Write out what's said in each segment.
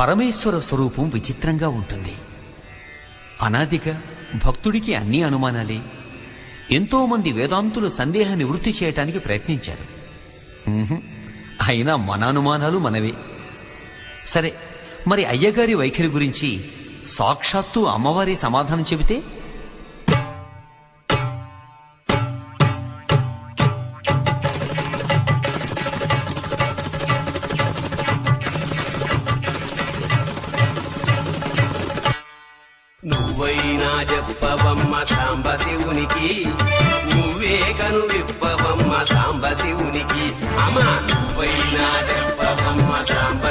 పరమేశ్వర స్వరూపం విచిత్రంగా ఉంటుంది. అనాదిగా భక్తుడికి అన్ని అనుమానాలే. ఎంతోమంది వేదాంతులు సందేహ నివృత్తి చేయటానికి ప్రయత్నించారు. అయినా మన అనుమానాలు మనవే. సరే మరి అయ్యగారి వైఖరి గురించి సాక్షాత్తు అమ్మవారి సమాధానం చెబితే? నువ్వైనా చెప్పవమ్మ సాంబ శివునికి నువ్వే కను విప్పవమ్మ సాంబ శివునికి అమ్మా నువ్వైనా చెప్పవమ్మ సాంబ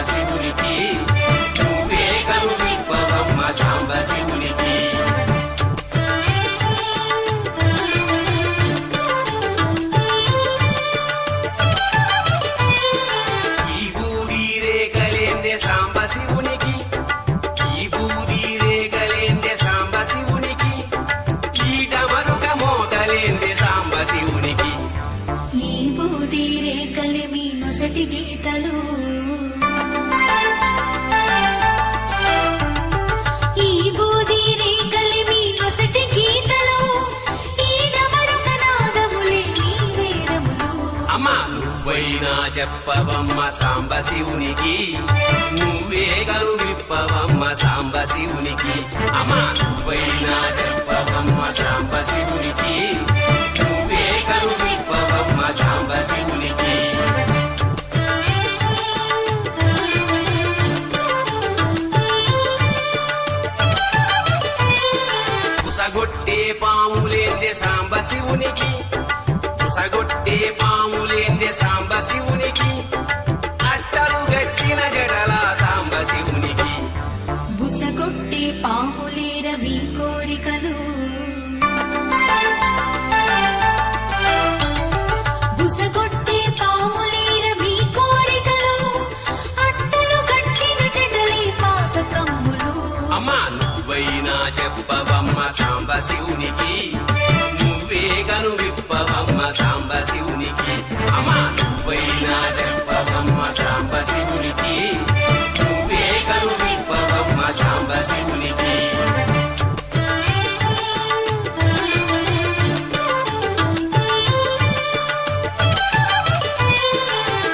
నీ నొసటి గీతలు. నువ్వైనా చెప్పవమ్మ సాంబ శివునికి నువ్వే గలు విప్పవమ్మ సాంబ శివునికి అమ్మా నువ్వైనా చెప్పవమ్మ సాంబ శివునికి పాములేందే సాంబ శివునికి. పుసగొట్టే పాములేందే శివునికి నువ్వే కను విప్పవమ్మ సాంబ శివునికి అమ్మా నువ్వైనా చెప్పవమ్మ సాంబ శివునికి నువ్వే కను విప్పవమ్మ సాంబ శివునికి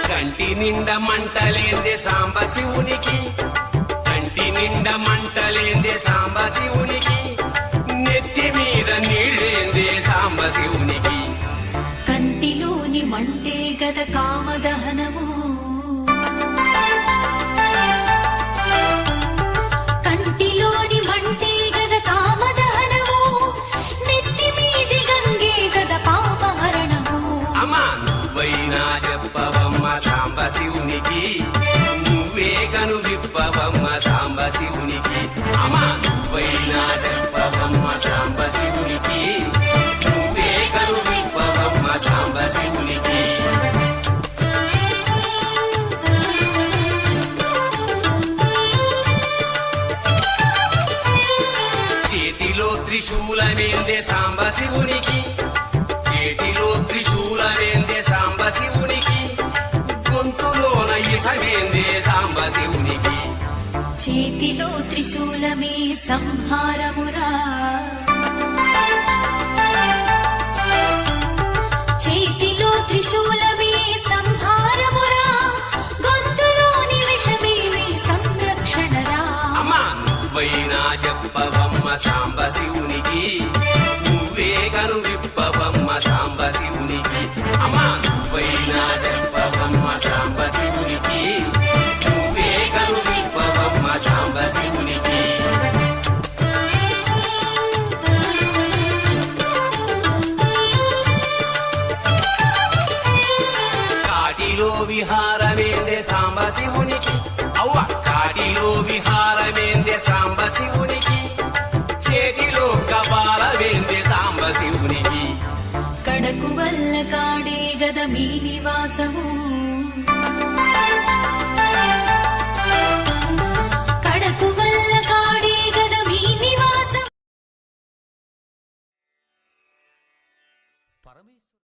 కంటి నిండా మంటలేంది సాంబ శివునికి కంటి నిండా మంట మంటే గద కామదహనము. కంటిలోని మంటే గద కామదహనము. నెత్తి మీది గంగే గద పాపహరణము. అమ్మా నువ్వైనా చెప్పవమ్మ సాంబ శివునికి త్రిశూలమేందే సాంబ శివునికి? చేతిలో త్రిశూలమేందే సాంబ శివునికి? గొంతులోన ఇసమేందే సాంబ శివునికి? చేతిలో త్రిశూలమే సంహారమురా. చేతిలో త్రిశూలమే సంహారమురా. గొంతులోని విషమేమి సంరక్షణరా. అమ్మా నువ్వైనా చెప్పవమ్మ సాంబ కాటిలో విహారమేందే సాంబ శివునికి అవ్వ కాటిలో విహారమేందే సాంబ శివునికి చేతిలో కపాలమేందే సాంబ శివునికి కడకు వల్ల కాడే గద మీ నివాసము.